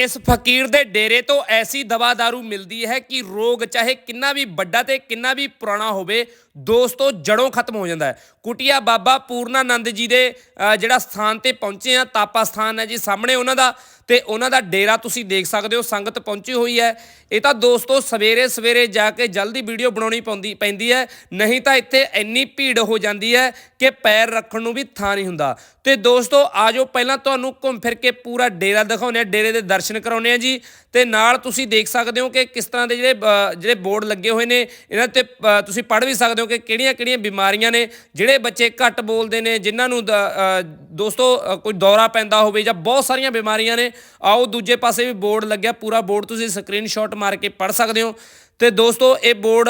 ਇਸ ਫਕੀਰ ਦੇ ਡੇਰੇ ਤੋਂ ਐਸੀ ਦਵਾ ਦਾਰੂ ਮਿਲਦੀ ਹੈ ਕਿ ਰੋਗ ਚਾਹੇ ਕਿੰਨਾ ਵੀ ਵੱਡਾ ਤੇ ਕਿੰਨਾ ਵੀ ਪੁਰਾਣਾ ਹੋਵੇ ਦੋਸਤੋ, ਜੜੋਂ ਖਤਮ ਹੋ ਜਾਂਦਾ ਹੈ। ਕੁਟਿਆ ਬਾਬਾ ਪੂਰਨਾਨੰਦ ਜੀ ਦੇ ਜਿਹੜਾ ਸਥਾਨ ਤੇ ਪਹੁੰਚੇ ਆ, ਤਾਪਾ ਸਥਾਨ ਹੈ ਜੀ ਸਾਹਮਣੇ ਉਹਨਾਂ ਦਾ, ਤੇ ਉਹਨਾਂ ਦਾ ਡੇਰਾ ਤੁਸੀਂ ਦੇਖ ਸਕਦੇ ਹੋ, ਸੰਗਤ ਪਹੁੰਚੀ ਹੋਈ ਹੈ। ਇਹ ਤਾਂ ਦੋਸਤੋ, ਸਵੇਰੇ ਸਵੇਰੇ ਜਾ ਕੇ ਜਲਦੀ ਵੀਡੀਓ ਬਣਾਉਣੀ ਪੈਂਦੀ ਪੈਂਦੀ ਹੈ, ਨਹੀਂ ਤਾਂ ਇੱਥੇ ਇੰਨੀ ਭੀੜ ਹੋ ਜਾਂਦੀ ਹੈ ਕਿ ਪੈਰ ਰੱਖਣ ਨੂੰ ਵੀ ਥਾਂ ਨਹੀਂ ਹੁੰਦਾ। ਤੇ ਦੋਸਤੋ ਆਜੋ ਪਹਿਲਾਂ ਤੁਹਾਨੂੰ ਘੁੰਮ ਫਿਰ ਕੇ ਪੂਰਾ ਡੇਰਾ ਦਿਖਾਉਂਦੇ ਆ ਡੇਰੇ ਦੇ ਦਰਸ਼ਨ ਕਰਾਉਂਦੇ ਆ ਜੀ। ਤੇ ਨਾਲ ਤੁਸੀਂ ਦੇਖ ਸਕਦੇ ਹੋ ਕਿ ਕਿਸ ਤਰ੍ਹਾਂ ਦੇ ਜਿਹੜੇ ਜਿਹੜੇ ਬੋਰਡ ਲੱਗੇ ਹੋਏ ਨੇ, ਇਹਨਾਂ ਤੇ ਤੁਸੀਂ ਪੜ੍ਹ ਵੀ ਸਕਦੇ ਹੋ ਕਿ ਕਿਹੜੀਆਂ-ਕਿਹੜੀਆਂ ਬਿਮਾਰੀਆਂ ਨੇ, ਜਿਹੜੇ ਬੱਚੇ ਘੱਟ ਬੋਲਦੇ ਨੇ, ਜਿਨ੍ਹਾਂ ਨੂੰ ਦੋਸਤੋ ਕੋਈ ਦੌਰਾ ਪੈਂਦਾ ਹੋਵੇ ਜਾਂ ਬਹੁਤ ਸਾਰੀਆਂ ਬਿਮਾਰੀਆਂ ਨੇ, ਆਓ ਦੂਜੇ ਪਾਸੇ ਵੀ ਬੋਰਡ ਲੱਗਿਆ, ਪੂਰਾ ਬੋਰਡ ਤੁਸੀਂ ਸਕਰੀਨਸ਼ਾਟ ਮਾਰ ਕੇ ਪੜ੍ਹ ਸਕਦੇ ਹੋ। ਤੇ ਦੋਸਤੋ, ਇਹ ਬੋਰਡ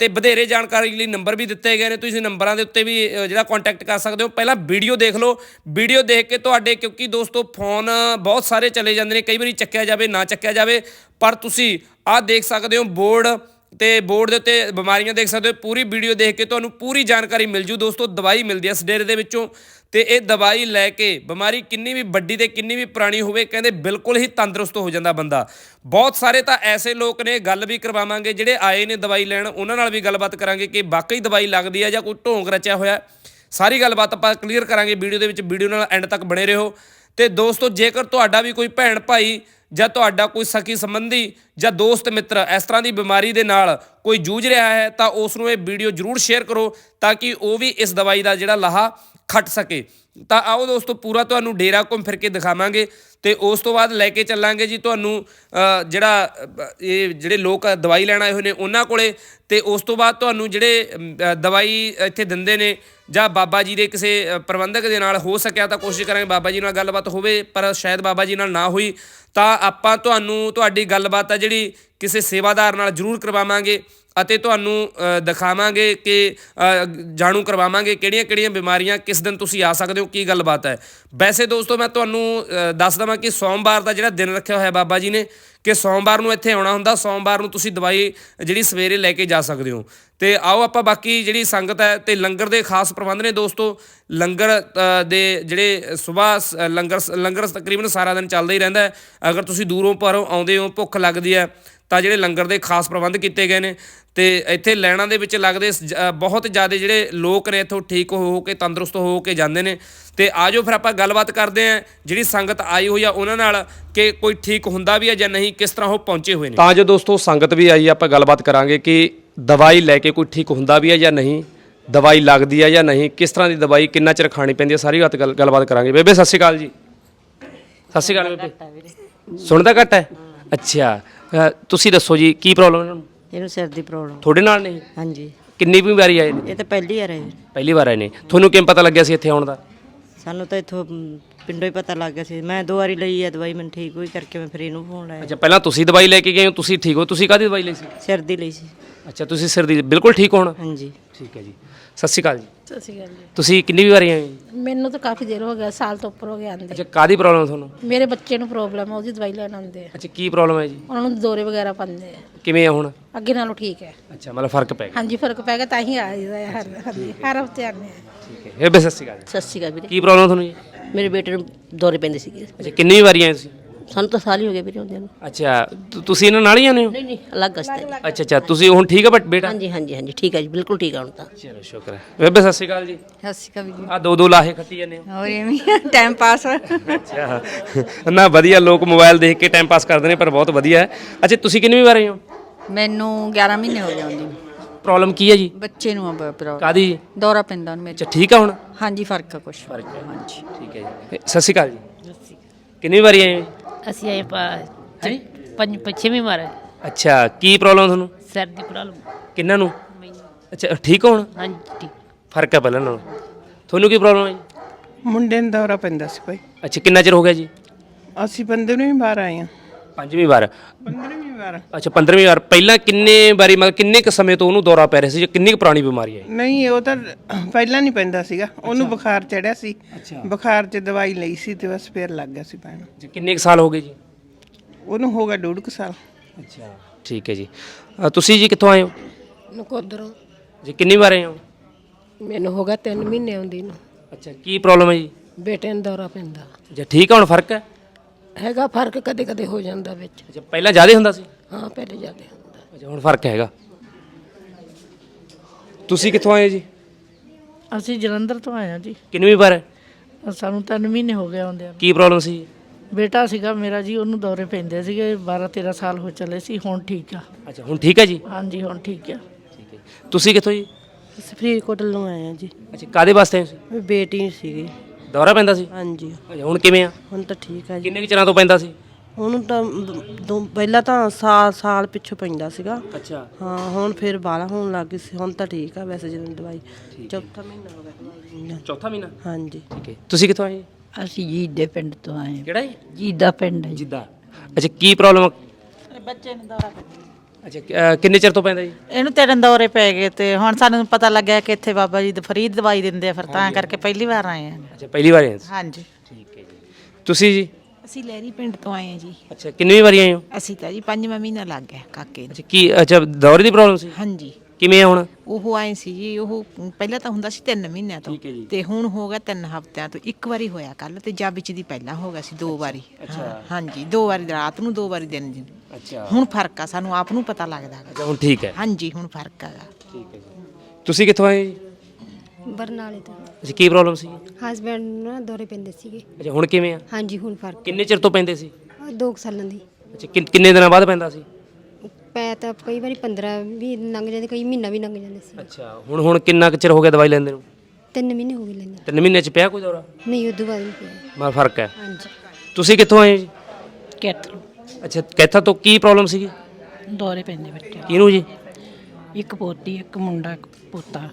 ਤੇ ਵਧੇਰੇ ਜਾਣਕਾਰੀ ਲਈ ਨੰਬਰ ਵੀ ਦਿੱਤੇ ਗਏ ਨੇ, ਤੁਸੀਂ ਨੰਬਰਾਂ ਦੇ ਉੱਤੇ ਵੀ ਜਿਹੜਾ ਕੰਟੈਕਟ ਕਰ ਸਕਦੇ ਹੋ। ਪਹਿਲਾਂ ਵੀਡੀਓ ਦੇਖ ਲਓ। ਵੀਡੀਓ ਦੇਖ ਕੇ ਤੁਹਾਡੇ, ਕਿਉਂਕਿ ਦੋਸਤੋ ਫੋਨ ਬਹੁਤ ਸਾਰੇ ਚਲੇ ਜਾਂਦੇ ਨੇ, ਕਈ ਵਾਰੀ ਚੱਕਿਆ ਜਾਵੇ, ਨਾ ਚੱਕਿਆ ਜਾਵੇ। ਪਰ ਤੁਸੀਂ ਆਹ ਦੇਖ ਸਕਦੇ ਹੋ ਬੋਰਡ ਤੇ ਬੋਰਡ ਦੇ ਉੱਤੇ ਬਿਮਾਰੀਆਂ ਦੇਖ ਸਕਦੇ ਹੋ। ਪੂਰੀ ਵੀਡੀਓ ਦੇਖ ਕੇ ਤੁਹਾਨੂੰ ਪੂਰੀ ਜਾਣਕਾਰੀ ਮਿਲ ਜੂ। ਦੋਸਤੋ, ਦਵਾਈ ਮਿਲਦੀ ਹੈ ਇਸ ਡੇਰੇ ਦੇ ਵਿੱਚੋਂ ਤੇ ਇਹ ਦਵਾਈ ਲੈ ਕੇ ਬਿਮਾਰੀ ਕਿੰਨੀ ਵੀ ਵੱਡੀ ਤੇ ਕਿੰਨੀ ਵੀ ਪੁਰਾਣੀ ਹੋਵੇ, ਕਹਿੰਦੇ ਬਿਲਕੁਲ ਹੀ ਤੰਦਰੁਸਤ ਹੋ ਜਾਂਦਾ ਬੰਦਾ। ਬਹੁਤ ਸਾਰੇ ਤਾਂ ਐਸੇ ਲੋਕ ਨੇ, ਗੱਲ ਵੀ ਕਰਵਾਵਾਂਗੇ, ਜਿਹੜੇ ਆਏ ਨੇ ਦਵਾਈ ਲੈਣ, ਉਹਨਾਂ ਨਾਲ ਵੀ ਗੱਲਬਾਤ ਕਰਾਂਗੇ ਕਿ ਵਾਕਈ ਦਵਾਈ ਲੱਗਦੀ ਹੈ ਜਾਂ ਕੋਈ ਢੋਂਗ ਰਚਿਆ ਹੋਇਆ। ਸਾਰੀ ਗੱਲਬਾਤ ਆਪਾਂ ਕਲੀਅਰ ਕਰਾਂਗੇ ਵੀਡੀਓ ਦੇ ਵਿੱਚ, ਵੀਡੀਓ ਨਾਲ ਐਂਡ ਤੱਕ ਬਣੇ ਰਹੋ। ਤੇ ਦੋਸਤੋ, ਜੇਕਰ ਤੁਹਾਡਾ ਵੀ ਕੋਈ ਭੈਣ ਭਾਈ ਜਾਂ ਤੁਹਾਡਾ ਕੋਈ ਸਖੀ ਸੰਬੰਧੀ ਜਾਂ ਦੋਸਤ, ਮਿੱਤਰ ਇਸ ਤਰ੍ਹਾਂ ਦੀ ਬਿਮਾਰੀ ਦੇ ਨਾਲ ਕੋਈ ਜੂਝ ਰਿਹਾ ਹੈ, ਤਾਂ ਉਸ ਨੂੰ ਇਹ ਵੀਡੀਓ ਜਰੂਰ ਸ਼ੇਅਰ ਕਰੋ ਤਾਂ ਕਿ ਉਹ ਵੀ ਇਸ ਦਵਾਈ ਦਾ ਜਿਹੜਾ ਲਾਹਾ ਖੱਟ ਸਕੇ। ਤਾਂ ਆਓ ਦੋਸਤੋ, ਪੂਰਾ ਤੁਹਾਨੂੰ ਡੇਰਾ ਘੁੰਮ ਫਿਰ ਕੇ ਦਿਖਾਵਾਂਗੇ ਤੇ ਉਸ ਤੋਂ ਬਾਅਦ ਲੈ ਕੇ ਚੱਲਾਂਗੇ ਜੀ ਤੁਹਾਨੂੰ ਜਿਹੜਾ ਇਹ ਜਿਹੜੇ ਲੋਕ ਦਵਾਈ ਲੈਣ ਆਏ ਹੋਏ ਨੇ ਉਹਨਾਂ ਕੋਲੇ ਤੇ ਉਸ ਤੋਂ ਬਾਅਦ ਤੁਹਾਨੂੰ ਜਿਹੜੇ ਦਵਾਈ ਇੱਥੇ ਦਿੰਦੇ ਨੇ ਜਾਂ ਬਾਬਾ ਜੀ ਦੇ ਕਿਸੇ ਪ੍ਰਬੰਧਕ ਦੇ ਨਾਲ ਹੋ ਸਕਿਆ ਤਾਂ ਕੋਸ਼ਿਸ਼ ਕਰਾਂਗੇ ਬਾਬਾ ਜੀ ਨਾਲ ਗੱਲਬਾਤ ਹੋਵੇ, ਪਰ ਸ਼ਾਇਦ ਬਾਬਾ ਜੀ ਨਾਲ ਨਾ ਹੋਈ ਤਾਂ ਆਪਾਂ ਤੁਹਾਨੂੰ ਤੁਹਾਡੀ ਗੱਲਬਾਤ ਆ ਜਿਹੜੀ ਕਿਸੇ ਸੇਵਾਦਾਰ ਨਾਲ ਜ਼ਰੂਰ ਕਰਵਾਵਾਂਗੇ ਅਤੇ ਤੁਹਾਨੂੰ ਦਿਖਾਵਾਂਗੇ ਕਿ ਜਾਣੂ ਕਰਵਾਵਾਂਗੇ ਕਿਹੜੀਆਂ-ਕਿਹੜੀਆਂ ਬਿਮਾਰੀਆਂ ਕਿਸ ਦਿਨ ਤੁਸੀਂ ਆ ਸਕਦੇ ਹੋ, ਕੀ ਗੱਲਬਾਤ ਹੈ। ਵੈਸੇ ਦੋਸਤੋ, ਮੈਂ ਤੁਹਾਨੂੰ ਦੱਸ ਦਵਾਂ ਕਿ ਸੋਮਵਾਰ ਦਾ ਜਿਹੜਾ ਦਿਨ ਰੱਖਿਆ ਹੋਇਆ ਬਾਬਾ ਜੀ ਨੇ, ਕਿ ਸੋਮਵਾਰ ਨੂੰ ਇੱਥੇ ਆਉਣਾ ਹੁੰਦਾ, ਸੋਮਵਾਰ ਨੂੰ ਤੁਸੀਂ ਦਵਾਈ ਜਿਹੜੀ ਸਵੇਰੇ ਲੈ ਕੇ ਜਾ ਸਕਦੇ ਹੋ। ਤੇ ਆਓ ਆਪਾਂ ਬਾਕੀ ਜਿਹੜੀ ਸੰਗਤ ਹੈ ਤੇ ਲੰਗਰ ਦੇ ਖਾਸ ਪ੍ਰਬੰਧ ਨੇ ਦੋਸਤੋ। ਲੰਗਰ ਦੇ ਜਿਹੜੇ ਸਵੇਰ ਲੰਗਰ ਲੰਗਰ ਤਕਰੀਬਨ ਸਾਰਾ ਦਿਨ ਚੱਲਦਾ ਹੀ ਰਹਿੰਦਾ ਹੈ। ਅਗਰ ਤੁਸੀਂ ਦੂਰੋਂ ਪਰੋਂ ਆਉਂਦੇ ਹੋ, ਭੁੱਖ ਲੱਗਦੀ ਹੈ, ਤਾਂ ਜਿਹੜੇ ਲੰਗਰ ਦੇ ਖਾਸ ਪ੍ਰਬੰਧ ਕੀਤੇ ਗਏ ਨੇ। ਤੇ ਇੱਥੇ ਲੈਣਾ ਦੇ ਵਿੱਚ ਲੱਗਦੇ ਜ- ਬਹੁਤ ਜ਼ਿਆਦਾ ਜਿਹੜੇ ਲੋਕ ਨੇ ਇੱਥੋਂ ਠੀਕ ਹੋ ਕੇ, ਤੰਦਰੁਸਤ ਹੋ ਕੇ ਜਾਂਦੇ ਨੇ। ਤੇ ਆਜੋ ਫਿਰ ਆਪਾਂ ਗੱਲਬਾਤ ਕਰਦੇ ਆਂ ਜਿਹੜੀ ਸੰਗਤ ਆਈ ਹੋਈ ਆ ਉਹਨਾਂ ਨਾਲ ਕਿ ਕੋਈ ਠੀਕ ਹੁੰਦਾ ਵੀ ਹੈ ਜਾਂ ਨਹੀਂ, ਕਿਸ ਤਰ੍ਹਾਂ ਉਹ ਪਹੁੰਚੇ ਹੋਏ ਨੇ। ਤਾਂ ਜੋ ਦੋਸਤੋ ਸੰਗਤ ਵੀ ਆਈ, ਆਪਾਂ ਗੱਲਬਾਤ ਕਰਾਂਗੇ ਕਿ ਦਵਾਈ ਲੈ ਕੇ ਕੋਈ ਠੀਕ ਹੁੰਦਾ ਵੀ ਹੈ ਜਾਂ ਨਹੀਂ? ਦਵਾਈ ਲੱਗਦੀ ਹੈ ਜਾਂ ਨਹੀਂ? ਕਿਸ ਤਰ੍ਹਾਂ ਦੀ ਦਵਾਈ ਕਿੰਨਾ ਚਿਰ ਖਾਣੀ ਪੈਂਦੀ ਹੈ? ਸਾਰੀ ਗੱਲ ਗੱਲਬਾਤ ਕਰਾਂਗੇ। ਬੇਬੇ ਸਤਿ ਸ਼੍ਰੀ ਅਕਾਲ ਜੀ। ਸਤਿ ਸ਼੍ਰੀ ਅਕਾਲ ਬੇਬੇ। ਸੁਣਦਾ ਘੱਟ ਹੈ? ਅੱਛਾ। ਅ, ਤੁਸੀਂ ਦੱਸੋ ਜੀ ਕੀ ਪ੍ਰੋਬਲਮ ਇਹਨਾਂ ਨੂੰ ਇਹਨੂੰ ਸਿਰ ਦੀ ਪ੍ਰੋਬਲਮ ਤੁਹਾਡੇ ਨਾਲ ਨਹੀਂ? ਹਾਂਜੀ। ਕਿੰਨੀ ਵੀ ਵਾਰੀ ਆਏ ਨੇ? ਇਹ ਤਾਂ ਪਹਿਲੀ ਵਾਰ ਹੈ। ਪਹਿਲੀ ਵਾਰ ਆਏ ਨੇ। ਤੁਹਾਨੂੰ ਕਿਵੇਂ ਪਤਾ ਲੱਗਿਆ ਸੀ ਇੱਥੇ ਆਉਣ ਦਾ? ਸਾਨੂੰ ਤਾਂ ਇੱਥੋਂ ਮ, ਪਿੰਡੋਂ ਹੀ ਪਤਾ ਲੱਗ ਗਿਆ ਸੀ। ਮੈਂ ਦੋ ਵਾਰੀ ਲਈ ਹੈ ਦਵਾਈ ਮੈਨੂੰ ਠੀਕ ਹੋਈ ਕਰਕੇ ਮੈਂ ਫਿਰ ਇਹਨੂੰ ਫੋਨ ਲਾਇਆ। ਅੱਛਾ ਪਹਿਲਾਂ ਤੁਸੀਂ ਦਵਾਈ ਲੈ ਕੇ ਗਏ ਹੋ ਤੁਸੀਂ ਠੀਕ ਹੋ? ਤੁਸੀਂ ਕਾਹਦੀ ਦਵਾਈ ਲਈ ਸੀ? ਸਿਰ ਦੀ ਲਈ ਸੀ। ਅੱਛਾ ਤੁਸੀਂ ਸਿਰ ਦੀ ਬਿਲਕੁਲ ਠੀਕ ਹੋਣ? ਹਾਂਜੀ। ਠੀਕ ਹੈ ਜੀ। ਸਤਿ ਸ਼੍ਰੀ ਅਕਾਲ ਜੀ। ਸਤਿ ਸ਼੍ਰੀ ਅਕਾਲ ਜੀ। ਤੁਸੀਂ ਕਿੰਨੀ ਵੀ ਵਾਰੀ ਆਏ ਹੋ ਜੀ? ਮੈਨੂੰ ਤਾਂ ਕਾਫੀ ਦੇਰ ਹੋ ਗਿਆ ਸਾਲ ਤੋਂ ਉੱਪਰ ਹੋ ਗਿਆ ਆਂਦੇ ਅੱਛਾ ਕਾਦੀ ਪ੍ਰੋਬਲਮ ਤੁਹਾਨੂੰ? ਮੇਰੇ ਬੱਚੇ ਨੂੰ ਪ੍ਰੋਬਲਮ ਹੈ ਉਹਦੀ ਦਵਾਈ ਲੈਣ ਆਉਂਦੇ ਆ। ਅੱਛਾ ਕੀ ਪ੍ਰੋਬਲਮ ਹੈ ਜੀ? ਉਹਨਾਂ ਨੂੰ ਦੌਰੇ ਵਗੈਰਾ ਪਾਉਂਦੇ ਆ। ਕਿਵੇਂ ਆ ਹੁਣ? ਅੱਗੇ ਨਾਲੋਂ ਠੀਕ ਹੈ। ਅੱਛਾ ਮਤਲਬ ਫ਼ਰਕ ਪੈ ਗਿਆ। ਹਾਂਜੀ ਫ਼ਰਕ ਪੈ ਗਿਆ ਤਾਂ ਹੀ ਆਈਦਾ ਹੈ ਹਰ ਹਾਂਜੀ ਹਰ ਹਫ਼ਤੇ ਆਉਂਦੇ ਆ। ਠੀਕ ਹੈ। ਇਹ ਬੇ ਸਤਿ ਸ਼੍ਰੀ ਅਕਾਲ ਜੀ। ਸਤਿ ਸ਼੍ਰੀ ਅਕਾਲ ਵੀਰੇ। ਕੀ ਪ੍ਰੋਬਲਮ ਤੁਹਾਨੂੰ ਜੀ? ਮੇਰੇ ਬੇਟੇ ਨੂੰ ਦੌਰੇ ਪੈਂਦੇ ਸੀਗੇ। ਅੱਛਾ ਕਿੰਨੀ ਵਾਰੀ ਆਏ ਤੁਸੀਂ? ਸਾਨੂੰ ਤਾਂ ਸਾਲ ਹੀ ਹੋ ਗਏ ਵੀਰੇ ਹੁੰਦਿਆਂ ਨੂੰ। ਅੱਛਾ ਤੁ- ਤੁਸੀਂ ਇਹਨਾਂ ਨਾਲ ਹੀ ਆਉਂਦੇ ਹੋ? ਨਹੀਂ ਨਹੀਂ ਅਲੱਗ ਅਸਤਾ ਜੀ। ਅੱਛਾ ਅੱਛਾ ਤੁਸੀਂ ਹੁਣ ਠੀਕ ਆ ਬਟ ਬੇਟਾ? ਹਾਂਜੀ ਹਾਂਜੀ ਹਾਂਜੀ ਠੀਕ ਹੈ ਜੀ ਬਿਲਕੁਲ ਠੀਕ ਆ ਹੁਣ ਤਾਂ। ਚਲੋ ਸ਼ੁਕਰ ਹੈ। ਬੇਬੇ ਸਤਿ ਸ਼੍ਰੀ ਅਕਾਲ ਜੀ। ਸਤਿ ਸ਼੍ਰੀ ਅਕਾਲ ਵੀਰ ਆ ਦੋ ਦੋ ਲਾਹੇ ਖੱਟੀ ਜਾਂਦੇ ਹੋ। ਜੀ ਹੋਰ ਐਵੇਂ ਟਾਈਮ ਪਾਸ ਅੱਛਾ। ਨਾ ਵਧੀਆ ਲੋਕ ਮੋਬਾਈਲ ਦੇਖ ਕੇ ਟਾਈਮ ਪਾਸ ਕਰਦੇ ਨੇ ਪਰ ਬਹੁਤ ਵਧੀਆ ਹੈ। ਅੱਛਾ ਤੁਸੀਂ ਕਿੰਨੀ ਵਾਰ ਆਏ ਹੋ? ਮੈਨੂੰ 11 ਮਹੀਨੇ ਹੋ ਗਏ ਆਉਂਦੀ ਨੂੰ। ਪ੍ਰੋਬਲਮ ਕੀ ਹੈ ਜੀ? ਬੱਚੇ ਨੂੰ ਆ ਪ੍ਰੋਬਲਮ ਕਾਦੀ ਦੌਰਾ ਪੈਂਦਾ ਉਹਨੂੰ ਮੇਰੇ ਅੱਛਾ ਠੀਕ ਆ ਹੁਣ? ਹਾਂਜੀ ਫ਼ਰਕ ਆ ਕੁਛ। ਹਾਂਜੀ। ਠੀਕ ਹੈ ਜੀ। ਸਤਿ ਸ਼੍ਰੀ ਅਕਾਲ ਜੀ। ਕਿੰਨੀ ਵਾਰੀ ਆਏ ਹੋ? ਜੀ? ਅਸੀਂ ਆਏ ਪਾ ਪੰਜ ਪੱਛਮੀ ਮਾਰ ਅੱਛਾ ਕੀ ਪ੍ਰੋਬਲਮ ਤੁਹਾਨੂੰ? ਸਿਰ ਦੀ ਪ੍ਰੋਬਲਮ ਕਿੰਨਾਂ ਨੂੰ? ਅੱਛਾ ਠੀਕ ਹੋ ਹੁਣ? ਹਾਂਜੀ ਠੀਕ। ਫ਼ਰਕ ਹੈ ਪਹਿਲਾਂ ਨਾਲੋਂ। ਤੁਹਾਨੂੰ ਕੀ ਪ੍ਰੋਬਲਮ ਹੈ ਜੀ? ਮੁੰਡੇ ਨੂੰ ਦੌਰਾ ਪੈਂਦਾ ਸੀ ਭਾਈ। ਅੱਛਾ ਕਿੰਨਾ ਚਿਰ ਹੋ ਗਿਆ ਜੀ? ਅਸੀਂ ਬੰਦੇ ਨੂੰ ਹੀ ਬਾਹਰ ਆਏ ਆ ਪੰਜਵੀਂ ਵਾਰ। 15ਵੀਂ ਵਾਰ ਅੱਛਾ 15ਵੀਂ ਵਾਰ ਪਹਿਲਾਂ ਕਿੰਨੇ ਵਾਰੀ ਮਤਲਬ ਕਿੰਨੇ ਕੁ ਸਮੇਂ ਤੋਂ ਉਹਨੂੰ ਦੌਰਾ ਪੈ ਰਿਹਾ ਸੀ ਜਾਂ ਕਿੰਨੀ ਕੁ ਪੁਰਾਣੀ ਬਿਮਾਰੀ ਹੈ ਇਹ? ਨਹੀਂ ਉਹ ਤਾਂ ਪਹਿਲਾਂ ਨਹੀਂ ਪੈਂਦਾ ਸੀਗਾ। ਉਹਨੂੰ ਬੁਖਾਰ ਚੜਿਆ ਸੀ। ਬੁਖਾਰ 'ਚ ਦਵਾਈ ਲਈ ਸੀ ਤੇ ਬਸ ਫੇਰ ਲੱਗ ਗਿਆ ਸੀ ਪੈਣ। ਕਿੰਨੇ ਕੁ ਸਾਲ ਹੋ ਗਏ ਜੀ? ਉਹਨੂੰ ਹੋ ਗਿਆ ਡੂਢ ਕੁ ਸਾਲ। ਅੱਛਾ ਠੀਕ ਹੈ ਜੀ। ਅ, ਤੁਸੀਂ ਜੀ ਕਿੱਥੋਂ ਆਏ ਹੋ? ਨਕੋਦਰੋਂ। ਜੀ ਕਿੰਨੀ ਵਾਰ ਆਏ ਹੋ? ਮੈਨੂੰ ਹੋ ਗਿਆ 3 ਮਹੀਨੇ ਆਉਂਦੀ ਨੂੰ। ਅੱਛਾ ਕੀ ਪ੍ਰੋਬਲਮ ਹੈ ਜੀ? ਬੇਟੇ ਨੂੰ ਦੌਰਾ ਪੈਂਦਾ। ਜੇ ਠੀਕ ਹੁਣ ਫ਼ਰਕ ਹੈ? ਹੈਗਾ ਫ਼ਰਕ ਕਦੇ ਕਦੇ ਹੋ ਜਾਂਦਾ ਵਿੱਚ। ਅੱਛਾ ਪਹਿਲਾਂ ਜ਼ਿਆਦਾ ਹੁੰਦਾ ਸੀ? ਹਾਂ ਪਹਿਲੇ ਜ਼ਿਆਦਾ ਹੁੰਦਾ ਅੱਛਾ ਹੁਣ ਫ਼ਰਕ ਹੈਗਾ। ਤੁਸੀਂ ਕਿੱਥੋਂ ਆਏ ਜੀ? ਅਸੀਂ ਜਲੰਧਰ ਤੋਂ ਆਏ ਹਾਂ ਜੀ। ਕਿੰਨਵੀਂ ਵਾਰ? ਹੈ ਸਾਨੂੰ 3 ਮਹੀਨੇ ਹੋ ਗਏ ਆਉਂਦਿਆਂ ਨੂੰ। ਕੀ ਪ੍ਰੋਬਲਮ ਸੀ? ਬੇਟਾ ਸੀਗਾ ਮੇਰਾ ਜੀ ਉਹਨੂੰ ਦੌਰੇ ਪੈਂਦੇ ਸੀਗੇ 12 13 ਸਾਲ ਹੋ ਚੱਲੇ ਸੀ ਹੁਣ ਠੀਕ ਆ। ਅੱਛਾ ਹੁਣ ਠੀਕ ਹੈ ਜੀ? ਹਾਂਜੀ ਹੁਣ ਠੀਕ ਆ। ਠੀਕ ਹੈ। ਤੁਸੀਂ ਕਿੱਥੋਂ ਜੀ? ਅਸੀਂ ਫਰੀਦਕੋਟ ਨੂੰ ਆਏ ਆ ਜੀ। ਅੱਛਾ ਕਾਦੇ ਵਾਸਤੇ ਆਏ ਸੀ? ਮੇਰੀ ਬੇਟੀ ਸੀਗੀ। ਦੌਰਾ ਪੈਂਦਾ ਸੀ? ਹਾਂਜੀ। ਅੱਛਾ ਹੁਣ ਕਿਵੇਂ ਆ? ਹੁਣ ਤਾਂ ਠੀਕ ਆ ਜੀ। ਕਿੰਨੇ ਕੁ ਚਿਰਾਂ ਤੋਂ ਪੈਂਦਾ ਸੀ? ਉਹਨੂੰ ਤਾਂ ਦੋ ਪਹਿਲਾਂ ਤਾਂ ਸਾਲ ਸਾਲ ਪਿੱਛੋਂ ਪੈਂਦਾ ਸੀਗਾ। ਅੱਛਾ। ਹਾਂ ਹੁਣ ਫਿਰ ਬਾਲਾ ਹੋਣ ਲੱਗ ਗਈ ਸੀ ਹੁਣ ਤਾਂ ਠੀਕ ਆ ਵੈਸੇ ਜਦੋਂ ਦਵਾਈ। ਚੌਥਾ ਮਹੀਨਾ ਹੋ ਗਿਆ ਦਵਾਈ। ਚੌਥਾ ਮਹੀਨਾ? ਹਾਂਜੀ। ਠੀਕ ਹੈ। ਤੁਸੀਂ ਕਿੱਥੋਂ ਆਏ? ਜੀ? ਅਸੀਂ ਜੀਤ ਦੇ ਪਿੰਡ ਤੋਂ ਆਏ। ਕਿਹੜਾ ਜੀ? ਦਾ ਪਿੰਡ ਹੈ ਜੀ। ਜਿੱਦਾਂ। ਅੱਛਾ ਕੀ ਪ੍ਰੋਬਲਮ ਬੱਚੇ ਨੂੰ ਦੌਰਾ ਅੱਛਾ ਅਹ ਕਿੰਨੇ ਚਿਰ ਤੋਂ ਪੈਂਦਾ ਜੀ? ਇਹਨੂੰ ਤਿੰਨ ਦੌਰੇ ਪੈ ਗਏ ਤੇ ਹੁਣ ਸਾਨੂੰ ਪਤਾ ਲੱਗਿਆ ਕਿ ਇੱਥੇ ਬਾਬਾ ਜੀ ਦੀ ਫਰੀ ਦਵਾਈ ਦਿੰਦੇ ਆ ਫਿਰ ਤਾਂ ਕਰਕੇ ਪਹਿਲੀ ਵਾਰ ਆਏ ਆ। ਅੱਛਾ ਪਹਿਲੀ ਵਾਰ ਆਏ। ਹਾਂਜੀ। ਠੀਕ ਹੈ ਜੀ। ਤੁਸੀਂ ਜੀ? ਅਸੀਂ ਲਹਿਰੀ ਪਿੰਡ ਤੋਂ ਆਏ ਹਾਂ ਜੀ। ਅੱਛਾ ਕਿੰਨੀ ਵਾਰੀ ਆਏ ਹੋ? ਅਸੀਂ ਤਾਂ ਜੀ ਪੰਜਵਾਂ ਮਹੀਨਾ ਲੱਗ ਗਿਆ ਕਾਕੇ ਨੂੰ। ਅੱਛਾ ਕੀ ਅੱਛਾ ਦੌਰੇ ਦੀ ਪ੍ਰੋਬਲਮ ਸੀ? ਹਾਂਜੀ। ਕਿਵੇਂ ਆ ਹੁਣ? ਉਹ ਆਏ ਸੀ ਜੀ ਉਹ ਪਹਿਲਾਂ ਤਾਂ ਹੁੰਦਾ ਸੀ 3 ਮਹੀਨਿਆਂ ਤੋਂ। ਠੀਕ ਹੈ ਜੀ। ਤੇ ਹੁਣ ਹੋ ਗਿਆ 3 ਹਫ਼ਤਿਆਂ ਤੋਂ। ਇੱਕ ਵਾਰੀ ਹੋਇਆ ਕੱਲ ਤੇ ਜਾਂ ਵਿੱਚ ਦੀ ਪਹਿਲਾਂ ਹੋ ਗਿਆ ਸੀ ਦੋ ਵਾਰੀ। ਹਾਂ, ਹਾਂਜੀ ਦੋ ਵਾਰੀ ਰਾਤ ਨੂੰ ਦੋ ਵਾਰੀ ਦਿਨ ਜੀ ਅੱਛਾ। ਹੁਣ ਫ਼ਰਕ ਆ ਸਾਨੂੰ ਆਪ ਨੂੰ ਪਤਾ ਲੱਗਦਾ ਅੱਛਾ ਹੁਣ ਠੀਕ ਹੈ। ਹਾਂਜੀ ਹੁਣ ਫ਼ਰਕ ਹੈਗਾ। ਠੀਕ ਹੈ ਜੀ। ਤੁਸੀਂ ਕਿੱਥੋਂ ਆਏ ਜੀ? ਬਰਨਾਲੇ ਤੋਂ। ਅੱਛਾ ਕੀ ਪ੍ਰੋਬਲਮ ਸੀ? ਹਸਬੈਂਡ ਨੂੰ ਨਾ ਦੌਰੇ ਪੈਂਦੇ ਸੀਗੇ। ਅੱਛਾ ਹੁਣ ਕਿਵੇਂ ਆ? ਹਾਂਜੀ ਹੁਣ ਫ਼ਰਕ ਕਿੰਨੇ ਚਿਰ ਤੋਂ ਪੈਂਦੇ ਸੀ? ਆ, ਦੋ ਕੁ ਸਾਲਾਂ ਦੀ। ਅੱਛਾ ਕਿੰਨ- ਕਿੰਨੇ ਦਿਨਾਂ ਬਾਅਦ ਪੈਂਦਾ ਸੀ? ਪੈ ਤਾਂ ਕਈ ਵਾਰੀ 15 ਵੀ ਲੰਘ ਜਾਂਦੇ ਕਈ ਮਹੀਨਾ ਵੀ ਲੰਘ ਜਾਂਦੇ ਸੀ। ਅੱਛਾ ਹੁਣ ਹੁਣ ਕਿੰਨਾ ਕੁ ਚਿਰ ਹੋ ਗਿਆ ਦਵਾਈ ਲੈਂਦੇ ਨੂੰ? ਤਿੰਨ ਮਹੀਨੇ ਹੋ ਗਏ ਲੈਂਦੇ। ਤਿੰਨ ਮਹੀਨੇ ਚ ਪਿਆ ਕੋਈ ਦੌਰਾ? ਨਹੀਂ ਉਦੋਂ ਬਾਅਦ ਨਹੀਂ ਪਿਆ। ਮਾ ਫ਼ਰਕ ਹੈ। ਹਾਂਜੀ। ਤੁਸੀਂ ਕਿੱਥੋਂ ਆਏ ਜੀ? ਕੈਥਲ। ਅੱਛਾ ਕੈਥਾ ਤੋਂ ਕੀ ਪ੍ਰੋਬਲਮ ਸੀਗੀ? ਦੌਰੇ ਪੈਂਦੇ ਬੱਚੇ। ਕਿਹਨੂੰ ਜੀ? ਇੱਕ ਪੋਤੀ ਇੱਕ ਮੁੰਡਾ ਇੱਕ ਪੋਤਾ।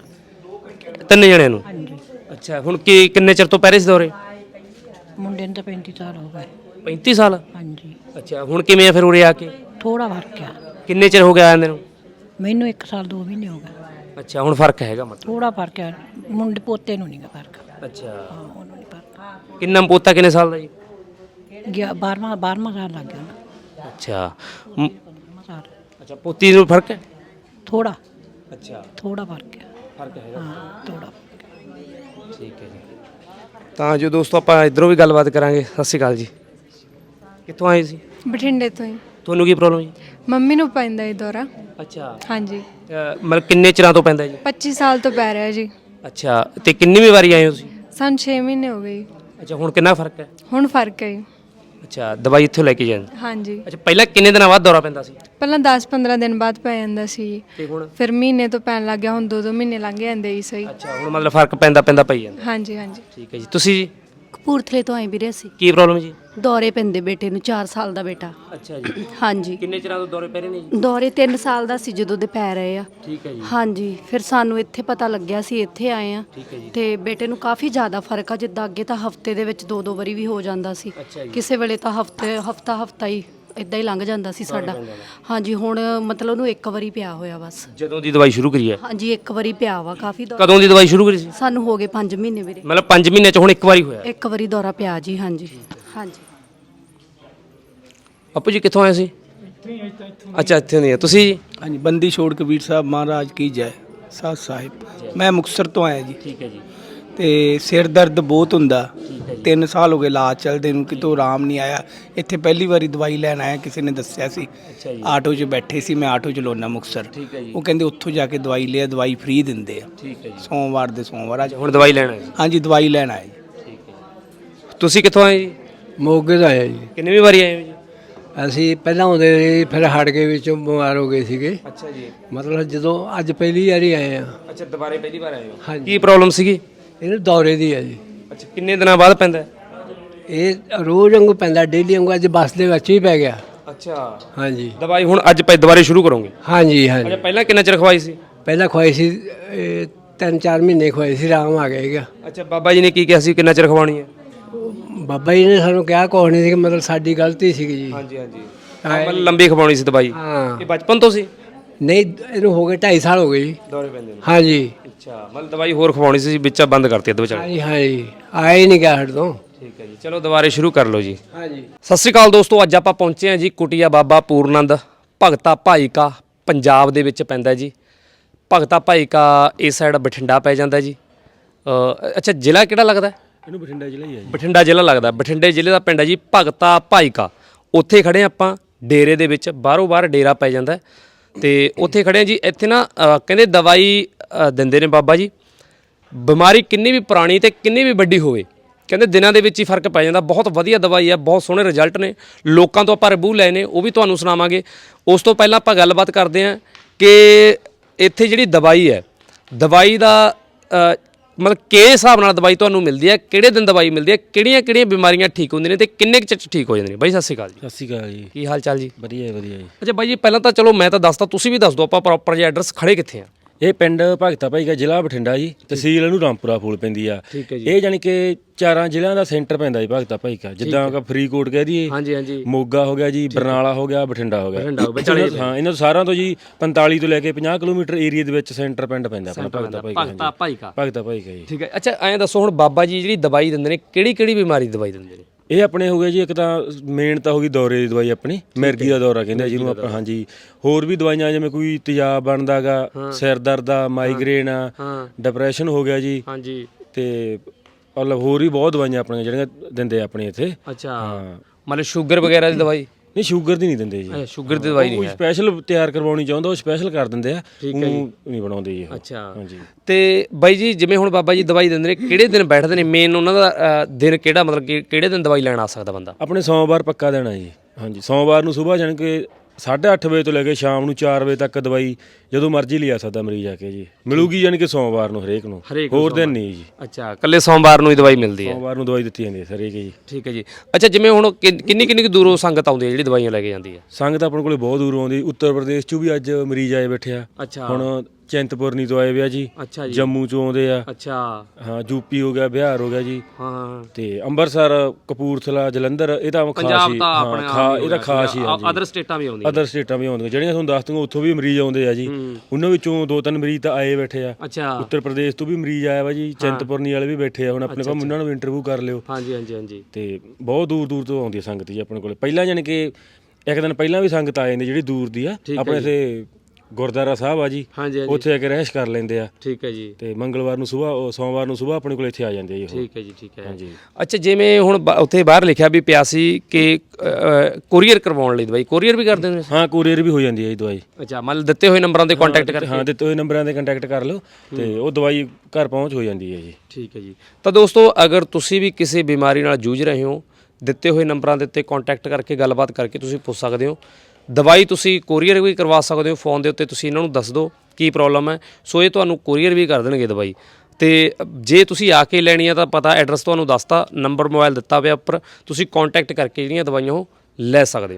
ਤਿੰਨ ਜਣਿਆਂ ਨੂੰ? ਹਾਂਜੀ। ਅੱਛਾ ਹੁਣ ਕੀ ਕਿੰਨੇ ਚਿਰ ਤੋਂ ਪੈ ਰਹੇ ਸੀ ਦੌਰੇ? ਮੁੰਡੇ ਨੂੰ ਤਾਂ 35 ਸਾਲ ਹੋ ਗਏ। 35 ਸਾਲ? ਹਾਂਜੀ। ਅੱਛਾ ਹੁਣ ਕਿਵੇਂ ਆ ਫਿਰ ਉਰੇ ਆ ਕੇ? ਥੋੜਾ ਫ਼ਰਕ ਆ। ਕਿੰਨੇ ਚਿਰ ਹੋ ਗਿਆ ਆਂਦੇ ਨੂੰ? ਮੈਨੂੰ 1 ਸਾਲ 2 ਮਹੀਨੇ ਹੋ ਗਏ। ਅੱਛਾ ਹੁਣ ਫ਼ਰਕ ਹੈਗਾ ਮਤਲਬ? ਥੋੜਾ ਫ਼ਰਕ ਆ। ਮੁੰਡੇ ਪੋਤੇ ਨੂੰ ਨਹੀਂਗਾ ਫ਼ਰਕ। ਅੱਛਾ। ਹਾਂ ਉਹਨੂੰ ਨਹੀਂ ਫ਼ਰਕ। ਕਿੰਨਾ ਪੋਤਾ ਕਿੰਨੇ ਸਾਲ ਦਾ ਜੀ? ਗਿਆ 12ਵਾਂ 12ਵਾਂ ਸਾਲ ਲੱਗ ਗਿਆ। ਨਾ ਅੱਛਾ। ਮ- 12ਵਾਂ ਸਾਲ। ਅੱਛਾ ਪੋਤੀ ਨੂੰ ਫ਼ਰਕ ਹੈ? ਥੋੜਾ ਅੱਛਾ। ਥੋੜਾ ਫ਼ਰਕ ਆ। ਫ਼ਰਕ ਹੈਗਾ। ਹਾਂ ਥੋੜਾ ਠੀਕ ਹੈ ਜੀ। ਤਾਂ ਜੋ ਦੋਸਤੋ ਆਪਾਂ ਇਧਰੋਂ ਵੀ ਗੱਲਬਾਤ ਕਰਾਂਗੇ। ਸਤਿ ਸ਼੍ਰੀ ਅਕਾਲ ਜੀ। ਕਿੱਥੋਂ ਆਏ ਸੀ? ਬਠਿੰਡੇ ਤੋਂ ਹੀ। ਤੁਹਾਨੂੰ ਕੀ ਪ੍ਰੋਬਲਮ ਜੀ? ਮੰਮੀ ਨੂੰ ਪੈਂਦਾ ਇਹ ਦੌਰਾ। ਅੱਛਾ। ਹਾਂਜੀ। ਮਤਲਬ ਕਿੰਨੇ ਚਿਰਾਂ ਤੋਂ ਪੈਂਦਾ ਜੀ? 25 ਸਾਲ ਤੋਂ ਪੈ ਰਿਹਾ ਜੀ। ਅੱਛਾ ਤੇ ਕਿੰਨੀ ਵਾਰੀ ਆਏ ਹੋ ਤੁਸੀਂ? ਸਾਨੂੰ 6 ਮਹੀਨੇ ਹੋ ਗਏ ਅੱਛਾ ਹੁਣ ਕਿੰਨਾ ਫ਼ਰਕ ਹੈ? ਹੁਣ ਫ਼ਰਕ ਹੈ ਅੱਛਾ ਦਵਾਈ ਇੱਥੋਂ ਲੈ ਕੇ ਜਾਂਦੇ? ਹਾਂਜੀ। ਅੱਛਾ ਪਹਿਲਾਂ ਕਿੰਨੇ ਦਿਨਾਂ ਬਾਅਦ ਦੌਰਾ ਪੈਂਦਾ ਸੀ? ਪਹਿਲਾਂ 10-15 ਦਿਨ ਬਾਅਦ ਪੈ ਜਾਂਦਾ ਸੀ। ਤੇ ਹੁਣ? ਫਿਰ ਮਹੀਨੇ ਤੋਂ ਪੈਣ ਲੱਗ ਗਿਆ ਹੁਣ 2-2 ਮਹੀਨੇ ਲੰਘ ਜਾਂਦੇ ਹੀ ਸਹੀ। ਅੱਛਾ ਹੁਣ ਮਤਲਬ ਫ਼ਰਕ ਪੈਂਦਾ ਪੈਂਦਾ ਪਈ ਜਾਂਦਾ। ਹਾਂਜੀ ਹਾਂਜੀ। ਠੀਕ ਹੈ ਜੀ। ਤੁਸੀਂ ਜੀ ਕਪੂਰਥਲੇ ਤੋਂ ਆਏ ਵੀਰੇ ਅਸੀਂ। ਕੀ ਪ੍ਰੋਬਲਮ ਜੀ? ਦੌਰੇ ਪੈਂਦੇ ਬੇਟੇ ਨੂੰ 4 ਸਾਲ ਦਾ ਬੇਟਾ। ਅੱਛਾ ਜੀ। ਹਾਂਜੀ। ਕਿੰਨੇ ਚਿਰਾਂ ਤੋਂ ਦੌਰੇ ਪੈ ਰਹੇ ਨੇ ਜੀ? ਦੌਰੇ 3 ਸਾਲ ਦਾ ਸੀ ਜਦੋਂ ਦੇ ਪੈ ਰਹੇ ਆ। ਠੀਕ ਹੈ ਜੀ। ਹਾਂਜੀ ਫਿਰ ਸਾਨੂੰ ਇੱਥੇ ਪਤਾ ਲੱਗਿਆ ਸੀ ਇੱਥੇ ਆਏ ਆ। ਠੀਕ ਹੈ ਜੀ। ਤੇ ਬੇਟੇ ਨੂੰ ਕਾਫੀ ਜ਼ਿਆਦਾ ਫ਼ਰਕ ਆ ਜਿੱਦਾਂ ਅੱਗੇ ਤਾਂ ਹਫ਼ਤੇ ਦੇ ਵਿੱਚ ਦੋ ਦੋ ਵਾਰੀ ਵੀ ਹੋ ਜਾਂਦਾ ਸੀ। ਅੱਛਾ ਜੀ। ਕਿਸੇ ਵੇਲੇ ਤਾਂ ਹਫ਼ਤੇ ਹਫਤਾ ਹਫਤਾ ਹੀ ਇਦਾਂ ਹੀ ਲੰਘ ਜਾਂਦਾ ਸੀ ਸਾਡਾ। ਹਾਂਜੀ ਹੁਣ ਮਤਲਬ ਉਹਨੂੰ ਇੱਕ ਵਾਰੀ ਪਿਆ ਹੋਇਆ ਬਸ। ਜਦੋਂ ਦੀ ਦਵਾਈ ਸ਼ੁਰੂ ਕਰੀ ਹੈ? ਹਾਂਜੀ ਇੱਕ ਵਾਰੀ ਪਿਆ ਵਾ ਕਾਫੀ ਦੌਰਾ। ਕਦੋਂ ਦੀ ਦਵਾਈ ਸ਼ੁਰੂ ਕਰੀ ਸੀ? ਸਾਨੂੰ ਹੋ ਗਏ 5 ਮਹੀਨੇ ਵੀਰੇ। ਮਤਲਬ 5 ਮਹੀਨੇ ਚ ਹੁਣ ਇੱਕ ਵਾਰੀ ਹੋਇਆ। ਇੱਕ ਵਾਰੀ ਦੌਰਾ ਪਿਆ ਜੀ ਹਾਂਜੀ। ਹਾਂਜੀ। ਆਪੂ ਜੀ ਕਿੱਥੋਂ ਆਏ ਸੀ? ਅੱਛਾ ਇੱਥੇ ਨਹੀਂ ਆ ਤੁਸੀਂ ਜੀ? ਹਾਂਜੀ ਬੰਦੀ ਛੋੜ ਕਬੀਰ ਸਾਹਿਬ ਮਹਾਰਾਜ ਕੀ ਜੈ ਸਾਧ ਸਾਹਿਬ। ਮੈਂ ਮੁਕਤਸਰ ਤੋਂ ਆਇਆ ਜੀ। ਠੀਕ ਹੈ ਜੀ। ਤੇ ਸਿਰ ਦਰਦ ਬਹੁਤ ਹੁੰਦਾ। ਤਿੰਨ ਸਾਲ ਹੋ ਗਏ ਇਲਾਜ ਚੱਲਦੇ ਨੂੰ ਕਿਤੋਂ ਆਰਾਮ ਨਹੀਂ ਆਇਆ। ਇੱਥੇ ਪਹਿਲੀ ਵਾਰੀ ਦਵਾਈ ਲੈਣ ਆਇਆ ਕਿਸੇ ਨੇ ਦੱਸਿਆ ਸੀ। ਅੱਛਾ ਜੀ। ਆਟੋ 'ਚ ਬੈਠੇ ਸੀ ਮੈਂ ਆਟੋ ਠੀਕ ਹੈ ਜੀ। ਉਹ ਕਹਿੰਦੇ ਉੱਥੋਂ ਜਾ ਕੇ ਦਵਾਈ ਲਿਆ ਦਵਾਈ ਫ੍ਰੀ ਦਿੰਦੇ ਆ। ਠੀਕ ਹੈ ਜੀ। ਸੋਮਵਾਰ ਦੇ ਸੋਮਵਾਰ ਅੱਜ ਹੁਣ ਦਵਾਈ ਲੈਣ ਆਏ? ਹਾਂਜੀ ਦਵਾਈ ਲੈਣ ਆਏ ਹੈ ਜੀ। ਤੁਸੀਂ ਕਿੱਥੋਂ ਆਏ ਜੀ? ਮੋਗੇ ਦਾ ਆਇਆ ਜੀ। ਕਿੰਨੀ ਵਾਰੀ ਆਏ ਹੋ ਜੀ? ਅਸੀਂ ਪਹਿਲਾਂ ਆਉਂਦੇ ਸੀ ਫਿਰ ਹਟ ਕੇ ਵਿੱਚੋਂ ਬਿਮਾਰ ਹੋ ਗਏ ਸੀਗੇ। ਅੱਛਾ ਜੀ। ਮਤਲਬ ਜਦੋਂ ਅੱਜ ਪਹਿਲੀ ਵਾਰੀ ਆਏ ਆ ਅੱਛਾ ਦੁਬਾਰੇ ਪਹਿਲੀ ਵਾਰ ਆਏ ਹੋ। ਹਾਂਜੀ। ਕੀ ਪ੍ਰੋਬਲਮ ਸੀਗੀ? ਇਹਨੂੰ ਦੌਰੇ ਦੀ ਆ ਜੀ। ਅੱਛਾ ਕਿੰਨੇ ਦਿਨਾਂ ਬਾਅਦ ਪੈਂਦਾ? ਹੈ? ਇਹ ਰੋਜ਼ ਵਾਂਗੂ ਪੈਂਦਾ ਡੇਲੀ ਵਾਂਗੂ ਅੱਜ ਬੱਸ ਦੇ ਵਿੱਚ ਹੀ ਪੈ ਗਿਆ। ਅੱਛਾ। ਹਾਂਜੀ। ਦਵਾਈ ਹੁਣ ਅੱਜ ਪੈ ਦੁਬਾਰੇ ਸ਼ੁਰੂ ਕਰੋਗੇ? ਹਾਂਜੀ ਹਾਂਜੀ। ਅੱਛਾ ਪਹਿਲਾਂ ਕਿੰਨਾ ਚਿਰ ਖਵਾਈ ਸੀ? ਪਹਿਲਾਂ ਖਵਾਈ ਸੀ ਇਹ ਤਿੰਨ ਚਾਰ ਮਹੀਨੇ ਖਵਾਈ ਸੀ ਆਰਾਮ ਆ ਗਿਆ ਹੈਗਾ ਅੱਛਾ ਬਾਬਾ ਜੀ ਨੇ ਕੀ ਕਿਹਾ ਸੀ ਕਿੰਨਾ ਚਿਰ ਖਵਾਉਣੀ ਹੈ? ਬਾਬਾ ਜੀ ਨੇ ਸਾਨੂੰ ਕਿਹਾ ਕੁਛ ਨਹੀਂ ਸੀ ਕਿ ਮਤਲਬ ਸਾਡੀ ਗਲਤੀ ਸੀਗੀ ਜੀ। ਹਾਂਜੀ ਹਾਂਜੀ। ਮਤਲਬ ਲੰਬੀ ਖਵਾਉਣੀ ਸੀ ਦਵਾਈ। ਹਾਂ। ਇਹ ਬਚਪਨ ਤੋਂ ਸੀ? ਨਹੀਂ ਇਹਨੂੰ ਹੋ ਗਏ 2.5 ਸਾਲ ਹੋ ਗਏ ਜੀ। ਦੌਰੇ ਪੈਂਦੇ ਨੇ। ਹਾਂਜੀ। ਅੱਛਾ ਮਤਲਬ ਦਵਾਈ ਹੋਰ ਖਵਾਉਣੀ ਸੀ ਵਿੱਚ ਬੰਦ ਕਰਤੀ ਅੱਧ ਵਿਚਾਲੇ। ਹਾਂਜੀ ਹਾਂਜੀ। ਆਏ ਹੀ ਨਹੀਂ ਗਿਆ ਹਟ ਤੋਂ। ਠੀਕ ਹੈ ਜੀ। ਚਲੋ ਦੁਬਾਰੇ ਸ਼ੁਰੂ ਕਰ ਲਓ ਜੀ। ਹਾਂਜੀ। ਸਤਿ ਸ਼੍ਰੀ ਅਕਾਲ ਦੋਸਤੋ ਅੱਜ ਆਪਾਂ ਪਹੁੰਚੇ ਹਾਂ ਜੀ ਕੁਟੀਆ ਬਾਬਾ ਪੂਰਨੰਦ ਭਗਤਾ ਭਾਈਕਾ ਪੰਜਾਬ ਦੇ ਵਿੱਚ ਪੈਂਦਾ ਜੀ। ਭਗਤਾ ਭਾਈਕਾ ਇਸ ਸਾਈਡ ਬਠਿੰਡਾ ਪੈ ਜਾਂਦਾ ਜੀ। ਅ, ਅੱਛਾ ਜ਼ਿਲ੍ਹਾ ਕਿਹੜਾ ਲੱਗਦਾ? ਹੈ? ਇਹਨੂੰ ਬਠਿੰਡਾ ਜ਼ਿਲ੍ਹਾ ਹੀ ਹੈ ਜੀ। ਬਠਿੰਡਾ ਜ਼ਿਲ੍ਹਾ ਲੱਗਦਾ। ਬਠਿੰਡੇ ਜ਼ਿਲ੍ਹੇ ਦਾ ਪਿੰਡ ਹੈ ਜੀ ਭਗਤਾ ਭਾਈਕਾ। ਉੱਥੇ ਖੜੇ ਹਾਂ ਆਪਾਂ ਡੇਰੇ ਦੇ ਵਿੱਚ ਬਾਹਰੋਂ ਬਾਹਰ ਡੇਰਾ ਪੈ ਜਾਂਦਾ ਹੈ। ਤੇ ਉੱਥੇ ਖੜੇ ਹਾਂ ਜੀ ਇੱਥੇ ਨਾ ਅ, ਕਹਿੰਦੇ ਦਵਾਈ ਅ, ਦਿੰਦੇ ਨੇ ਬਾਬਾ ਜੀ। ਬਿਮਾਰੀ ਕਿੰਨੀ ਵੀ ਪੁਰਾਣੀ ਤੇ ਕਿੰਨੀ ਵੀ ਵੱਡੀ ਹੋਵੇ ਕਹਿੰਦੇ ਦਿਨਾਂ ਦੇ ਵਿੱਚ ਹੀ ਫ਼ਰਕ ਪੈ ਜਾਂਦਾ। ਬਹੁਤ ਵਧੀਆ ਦਵਾਈ ਹੈ ਬਹੁਤ ਸੋਹਣੇ ਰਿਜ਼ਲਟ ਨੇ। ਲੋਕਾਂ ਤੋਂ ਆਪਾਂ ਰਿਵਿਊ ਲਏ ਨੇ ਉਹ ਵੀ ਤੁਹਾਨੂੰ ਸੁਣਾਵਾਂਗੇ। ਉਸ ਤੋਂ ਪਹਿਲਾਂ ਆਪਾਂ ਗੱਲਬਾਤ ਕਰਦੇ ਹਾਂ ਕਿ ਇੱਥੇ ਜਿਹੜੀ ਦਵਾਈ ਹੈ ਦਵਾਈ ਦਾ ਅ, ਮਤਲਬ ਕਿਹੜੇ ਹਿਸਾਬ ਨਾਲ ਦਵਾਈ ਤੁਹਾਨੂੰ ਮਿਲਦੀ ਹੈ ਕਿਹੜੇ ਦਿਨ ਦਵਾਈ ਮਿਲਦੀ ਹੈ ਕਿਹੜੀਆਂ ਕਿਹੜੀਆਂ ਬਿਮਾਰੀਆਂ ਠੀਕ ਹੁੰਦੀਆਂ ਨੇ ਤੇ ਕਿੰਨੇ ਕੁ ਚਿਰ 'ਚ ਠੀਕ ਹੋ ਜਾਂਦੀਆਂ ਨੇ? ਬਾਈ ਸਤਿ ਸ਼੍ਰੀ ਅਕਾਲ ਜੀ। ਸਤਿ ਸ਼੍ਰੀ ਅਕਾਲ ਜੀ। ਕੀ ਹਾਲ ਚਾਲ ਜੀ? ਵਧੀਆ ਵਧੀਆ ਜੀ। ਅੱਛਾ ਬਾਈ ਜੀ ਪਹਿਲਾਂ ਤਾਂ ਚਲੋ ਮੈਂ ਤਾਂ ਦੱਸਦਾ ਤੁਸੀਂ ਵੀ ਦੱਸ ਦਿਓ ਆਪਾਂ ਪ੍ਰੋਪਰ ਜਿਹਾ ਐਡਰੈਸ ਖੜੇ ਕਿੱਥੇ ਆ? ਇਹ ਪਿੰਡ ਭਗਤਾ ਭਾਈ ਦਾ ਜ਼ਿਲ੍ਹਾ ਬਠਿੰਡਾ ਜੀ ਤਹਿਸੀਲ ਇਹਨੂੰ ਰਾਮਪੁਰਾ ਫੂਲ ਪੈਂਦੀ ਆ। ਠੀਕ ਹੈ ਜੀ। ਇਹ ਜਾਨੀ ਕਿ ਚਾਰਾਂ ਜ਼ਿਲ੍ਹਿਆਂ ਦਾ ਸੈਂਟਰ ਪੈਂਦਾ ਜੀ ਭਗਤਾ ਭਾਈ ਦਾ। ਜਿੱਦਾਂ ਕਿ ਫਰੀਦਕੋਟ ਕਹਿ ਦਈਏ ਹਾਂਜੀ ਹਾਂਜੀ। ਮੋਗਾ ਹੋ ਗਿਆ ਜੀ ਬਰਨਾਲਾ ਹੋ ਗਿਆ ਬਠਿੰਡਾ ਹੋ ਗਿਆ। ਬਠਿੰਡਾ ਹੋ ਗਿਆ, ਵਿਚਾਲੇ ਇਹਨਾਂ- ਹਾਂ ਇਹਨਾਂ ਤੋਂ ਸਾਰਿਆਂ ਤੋਂ ਜੀ 45 ਤੋਂ ਲੈ ਕੇ 50 ਕਿਲੋਮੀਟਰ ਏਰੀਆ ਦੇ ਵਿੱਚ ਸੈਂਟਰ ਪਿੰਡ ਪੈਂਦਾ ਆਪਣਾ ਭਗਤਾ ਭਾਈ ਦਾ ਭਗਤਾ ਭਾਈਕਾ ਭਗਤਾ ਭਾਈ ਦਾ ਜੀ। ਠੀਕ ਹੈ। ਅੱਛਾ ਐਂ ਦੱਸੋ ਹੁਣ ਬਾਬਾ ਜੀ ਜਿਹੜੀ ਦਵਾਈ ਦਿੰਦੇ ਨੇ ਕਿਹੜੀ ਕਿਹੜੀ ਬਿਮਾਰੀ ਦੀ ਦਵਾਈ ਦਿੰਦੇ ਨੇ? ਇਹ ਆਪਣੇ ਹੋ ਗਏ ਜੀ ਇੱਕ ਤਾਂ ਮੇਨ ਤਾਂ ਹੋ ਗਈ ਦੌਰੇ ਦੀ ਦਵਾਈ ਆਪਣੀ ਮਿਰਗੀ ਦਾ ਦੌਰਾ ਕਹਿੰਦੇ ਆ ਜਿਹਨੂੰ ਆਪਾਂ ਹਾਂਜੀ। ਹੋਰ ਵੀ ਦਵਾਈਆਂ ਜਿਵੇਂ ਕੋਈ ਤੇਜ਼ਾਬ ਬਣਦਾਗਾ ਸਿਰ ਦਰਦ ਆ ਮਾਈਗ੍ਰੇਨ ਆ ਡਿਪਰੈਸ਼ਨ ਹੋ ਗਿਆ ਜੀ। ਹਾਂਜੀ। ਤੇ ਮਤਲਬ ਹੋਰ ਵੀ ਬਹੁਤ ਦਵਾਈਆਂ ਆਪਣੀਆਂ ਜਿਹੜੀਆਂ ਦਿੰਦੇ ਆ ਆਪਣੇ ਇੱਥੇ। ਅੱਛਾ। ਹਾਂ। ਮਤਲਬ ਸ਼ੂਗਰ ਵਗੈਰਾ ਦੀ ਦਵਾਈ? ਨਹੀਂ ਸ਼ੂਗਰ ਦੀ ਨਹੀਂ ਦਿੰਦੇ ਜੀ। ਅੱਛਾ ਸ਼ੂਗਰ ਦੀ ਦਵਾਈ ਨਹੀਂ ਕੋਈ ਹੈ। ਸਪੈਸ਼ਲ ਤਿਆਰ ਕਰਵਾਉਣੀ ਚਾਹੁੰਦਾ ਉਹ ਸਪੈਸ਼ਲ ਕਰ ਦਿੰਦੇ ਆ। ਠੀਕ ਹੈ ਜੀ। ਊਂ ਨਹੀਂ ਬਣਾਉਂਦੇ ਜੀ ਉਹ। ਅੱਛਾ। ਹਾਂਜੀ। ਤੇ ਬਾਈ ਜੀ ਜਿਵੇਂ ਹੁਣ ਬਾਬਾ ਜੀ ਦਵਾਈ ਦਿੰਦੇ ਨੇ ਕਿਹੜੇ ਦਿਨ ਬੈਠਦੇ ਨੇ? ਮੇਨ ਉਹਨਾਂ ਦਾ ਅ, ਦਿਨ ਕਿਹੜਾ ਮਤਲਬ ਕਿ ਕਿਹੜੇ ਦਿਨ ਦਵਾਈ ਲੈਣ ਆ ਸਕਦਾ ਬੰਦਾ? ਆਪਣੇ ਸੋਮਵਾਰ ਪੱਕਾ ਦੇਣਾ ਜੀ। ਹਾਂਜੀ ਸੋਮਵਾਰ ਨੂੰ ਸਵੇਰ ਜਾਣ ਕੇ 8:30 ਵਜੇ ਤੋਂ ਲੈ ਕੇ ਸ਼ਾਮ ਨੂੰ 4 ਵਜੇ ਤੱਕ ਦਵਾਈ ਜਦੋਂ ਮਰਜ਼ੀ ਲਿਆ ਸਕਦਾ ਮਰੀਜ਼ ਆ ਕੇ ਜੀ। ਮਿਲੂਗੀ ਜਾਣੀ ਕਿ ਸੋਮਵਾਰ ਨੂੰ ਹਰੇਕ ਨੂੰ। ਹਰੇਕ ਨੂੰ ਹੋਰ ਦਿਨ ਨਹੀਂ ਜੀ। ਅੱਛਾ ਕੱਲੇ ਸੋਮਵਾਰ ਨੂੰ ਹੀ ਦਵਾਈ ਮਿਲਦੀ ਹੈ? ਸੋਮਵਾਰ ਨੂੰ ਦਵਾਈ ਦਿੱਤੀ ਜਾਂਦੀ ਹੈ ਹਰੇਕ ਜੀ। ਠੀਕ ਹੈ ਜੀ। ਅੱਛਾ ਜਿਵੇਂ ਹੁਣ ਕਿੰਨ- ਕਿੰਨੀ ਕਿੰਨੀ ਕੁ ਦੂਰੋਂ ਸੰਗਤ ਆਉਂਦੀ ਹੈ ਜਿਹੜੀ ਦਵਾਈਆਂ ਲੈ ਕੇ ਜਾਂਦੀ ਹੈ? ਸੰਗਤ ਆਪਣੇ ਕੋਲੇ ਬਹੁਤ ਦੂਰੋਂ ਆਉਂਦੀ। ਉੱਤਰ ਪ੍ਰਦੇਸ਼ ਚੋਂ ਵੀ ਅੱਜ ਮਰੀਜ਼ ਆਏ ਬੈਠੇ ਆ। ਅੱਛਾ। ਹੁਣ ਚਿੰਤਪੁਰਨੀ ਤੋਂ ਆਏ ਵਿਆ ਜੀ। ਅੱਛਾ ਜੀ। ਜੰਮੂ ਚੋਂ ਆਉਂਦੇ ਆ। ਅੱਛਾ। ਹਾਂ ਯੂਪੀ ਹੋ ਗਿਆ ਬਿਹਾਰ ਹੋ ਗਿਆ ਜੀ। ਹਾਂ ਤੇ ਅੰਮ੍ਰਿਤਸਰ ਕਪੂਰਥਲਾ ਜਲੰਧਰ ਇਹ ਤਾਂ ਖਾਸ ਪੰਜਾਬ ਹੀ ਤਾਂ ਹਾਂ, ਆਪਣੇ ਖਾ ਇਹਦਾ ਖਾਸ ਹੀ ਆ ਜੀ। ਅਦਰ ਸਟੇਟਾਂ ਵੀ ਆਉਂਦੀਆਂ। ਅਦਰ ਸਟੇਟਾਂ ਵੀ ਆਉਂਦੀਆਂ। ਜਿਹੜੀਆਂ ਤੁਹਾਨੂੰ ਦੱਸ ਦੂੰਗਾ ਉੱਥੋਂ ਵੀ ਮਰੀਜ਼ ਆਉਂਦੇ ਆ ਜੀ। ਉਹਨਾਂ ਵਿੱਚੋਂ ਦੋ ਤਿੰਨ ਮਰੀਜ਼ ਤਾਂ ਆਏ ਬੈਠੇ ਆ। ਅੱਛਾ। ਉੱਤਰ ਪ੍ਰਦੇਸ਼ ਤੋਂ ਵੀ ਮਰੀਜ਼ ਆਇਆ ਵਾ ਜੀ। ਚਿੰਤਪੁਰਨੀ ਵਾਲੇ ਵੀ ਬੈਠੇ ਆ। ਹੁਣ ਆਪਣੇ ਕੋਲ ਉਹਨਾਂ ਨੂੰ ਵੀ ਇੰਟਰਵਿਊ ਕਰ ਲਿਓ। ਹਾਂਜੀ ਹਾਂਜੀ ਹਾਂਜੀ। ਤੇ ਬਹੁਤ ਦੂਰ ਦੂਰ ਤੋਂ ਆਉਂਦੀ ਹੈ ਸੰਗਤ ਜੀ ਆਪਣੇ ਕੋਲੇ। ਪਹਿਲਾਂ ਜਾਣੀ ਕਿ ਇੱਕ ਦਿਨ ਪਹਿਲਾਂ ਵੀ ਸੰਗਤ ਆ ਜਾਂਦੀ ਜਿਹੜੀ ਦੂਰ ਦੀ ਆ। ਆਪਣੇ ਇੱਥੇ ਗੁਰਦੁਆਰਾ ਸਾਹਿਬ ਆ ਜੀ ਹਾਂਜੀ ਹਾਂਜੀ। ਉੱਥੇ ਆ ਕੇ ਰਹਿਸ਼ ਕਰ ਲੈਂਦੇ ਆ। ਠੀਕ ਹੈ ਜੀ। ਤੇ ਮੰਗਲਵਾਰ ਨੂੰ ਸਵੇਰ ਸੋਮਵਾਰ ਨੂੰ ਸਵੇਰ ਆਪਣੇ ਕੋਲ ਇੱਥੇ ਆ ਜਾਂਦੇ ਆ ਜੀ ਉਹ। ਠੀਕ ਹੈ ਜੀ ਠੀਕ ਹੈ। ਹਾਂਜੀ। ਅੱਛਾ ਜਿਵੇਂ ਹੁਣ ਬਾ- ਉੱਥੇ ਬਾਹਰ ਲਿਖਿਆ ਵੀ ਪਿਆ ਸੀ ਕਿ ਕੋਰੀਅਰ ਕਰਵਾਉਣ ਲਈ ਦਵਾਈ। ਕੋਰੀਅਰ ਵੀ ਕਰਦੇ ਨੇ ਹਾਂ ਕੋਰੀਅਰ ਵੀ ਹੋ ਜਾਂਦੀ ਹੈ ਜੀ ਦਵਾਈ। ਅੱਛਾ ਮਤਲਬ ਦਿੱਤੇ ਹੋਏ ਨੰਬਰਾਂ ਤੇ ਕੰਟੈਕਟ ਕਰਕੇ। ਹਾਂ ਦਿੱਤੇ ਹੋਏ ਨੰਬਰਾਂ ਤੇ ਕੰਟੈਕਟ ਕਰ ਲਓ ਤੇ ਉਹ ਦਵਾਈ ਘਰ ਪਹੁੰਚ ਹੋ ਜਾਂਦੀ ਹੈ ਜੀ। ਠੀਕ ਹੈ ਜੀ। ਤਾਂ ਦੋਸਤੋ ਅਗਰ ਤੁਸੀਂ ਵੀ ਕਿਸੇ ਬਿਮਾਰੀ ਨਾਲ ਜੂਝ ਰਹੇ ਹੋ ਦਿੱਤੇ ਹੋਏ ਨੰਬਰਾਂ ਦੇ ਉੱਤੇ ਕੰਟੈਕਟ ਕਰਕੇ ਗੱਲਬਾਤ ਕਰਕੇ ਤੁਸੀਂ ਪੁੱਛ ਸਕਦੇ ਹੋ। ਦਵਾਈ ਤੁਸੀਂ ਕੋਰੀਅਰ ਵੀ ਕਰਵਾ ਸਕਦੇ ਹੋ ਫੋਨ ਦੇ ਉੱਤੇ, ਤੁਸੀਂ ਇਹਨਾਂ ਨੂੰ ਦੱਸ ਦਿਓ ਕੀ ਪ੍ਰੋਬਲਮ ਹੈ। ਸੋ ਇਹ ਤੁਹਾਨੂੰ ਕੋਰੀਅਰ ਵੀ ਕਰ ਦੇਣਗੇ ਦਵਾਈ। ਤੇ ਜੇ ਤੁਸੀਂ ਆ ਕੇ ਲੈਣੀ ਆ ਤਾਂ ਪਤਾ ਐਡਰੈਸ ਤੁਹਾਨੂੰ ਦੱਸਤਾ ਨੰਬਰ ਮੋਬਾਈਲ ਦਿੱਤਾ ਪਿਆ ਉੱਪਰ, ਤੁਸੀਂ ਕੰਟੈਕਟ ਕਰਕੇ ਜਿਹੜੀਆਂ ਦਵਾਈਆਂ ਉਹ ਲੈ ਸਕਦੇ ਹੋ।